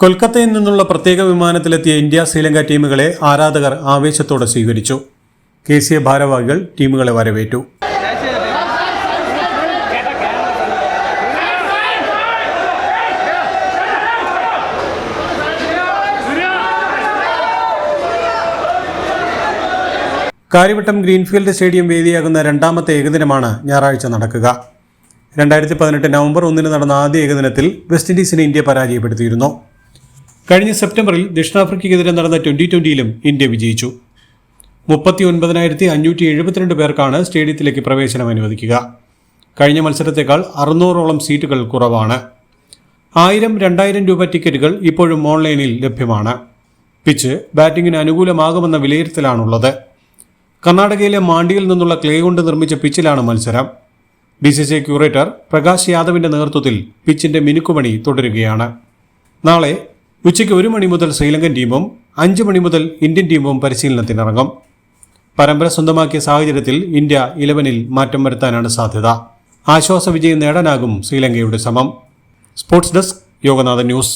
കൊൽക്കത്തയിൽ നിന്നുള്ള പ്രത്യേക വിമാനത്തിലെത്തിയ ഇന്ത്യ ശ്രീലങ്ക ടീമുകളെ ആരാധകർ ആവേശത്തോടെ സ്വീകരിച്ചു. എ ഭാരവാഹികൾ ടീമുകളെ വരവേറ്റു. കാര്യവട്ടം ഗ്രീൻഫീൽഡ് സ്റ്റേഡിയം വേദിയാകുന്ന രണ്ടാമത്തെ ഏകദിനമാണ് ഞായറാഴ്ച നടക്കുക. രണ്ടായിരത്തി പതിനെട്ട് നവംബർ ഒന്നിന് നടന്ന ആദ്യ ഏകദിനത്തിൽ വെസ്റ്റ് ഇൻഡീസിനെ ഇന്ത്യ പരാജയപ്പെടുത്തിയിരുന്നു. കഴിഞ്ഞ സെപ്റ്റംബറിൽ ദക്ഷിണാഫ്രിക്കയ്ക്കെതിരെ നടന്ന ട്വന്റി ട്വന്റിയിലും ഇന്ത്യ വിജയിച്ചു. മുപ്പത്തി ഒൻപതിനായിരത്തി അഞ്ഞൂറ്റി എഴുപത്തിരണ്ട് പേർക്കാണ് സ്റ്റേഡിയത്തിലേക്ക് പ്രവേശനം അനുവദിക്കുക. കഴിഞ്ഞ മത്സരത്തേക്കാൾ അറുന്നൂറോളം സീറ്റുകൾ കുറവാണ്. ആയിരം രണ്ടായിരം രൂപ ടിക്കറ്റുകൾ ഇപ്പോഴും ഓൺലൈനിൽ ലഭ്യമാണ്. പിച്ച് ബാറ്റിംഗിന് അനുകൂലമാകുമെന്ന വിലയിരുത്തലാണുള്ളത്. കർണാടകയിലെ മാണ്ടിയിൽ നിന്നുള്ള ക്ലേ കൊണ്ട് നിർമ്മിച്ച പിച്ചിലാണ് മത്സരം. B C C curator Prakash യാദവിന്റെ നേതൃത്വത്തിൽ പിച്ചിന്റെ മിനുക്കുപണി തുടരുകയാണ്. നാളെ ഉച്ചയ്ക്ക് ഒരു മണി മുതൽ ശ്രീലങ്കൻ ടീമും അഞ്ച് മണി മുതൽ ഇന്ത്യൻ ടീമും പരിശീലനത്തിനിറങ്ങും. പരമ്പര സ്വന്തമാക്കിയ സാഹചര്യത്തിൽ ഇന്ത്യ ഇലവനിൽ മാറ്റം വരുത്താനാണ് സാധ്യത. ആശ്വാസ വിജയം നേടാനാകും ശ്രീലങ്കയുടെ ശ്രമം. Sports desk Yoganathan news.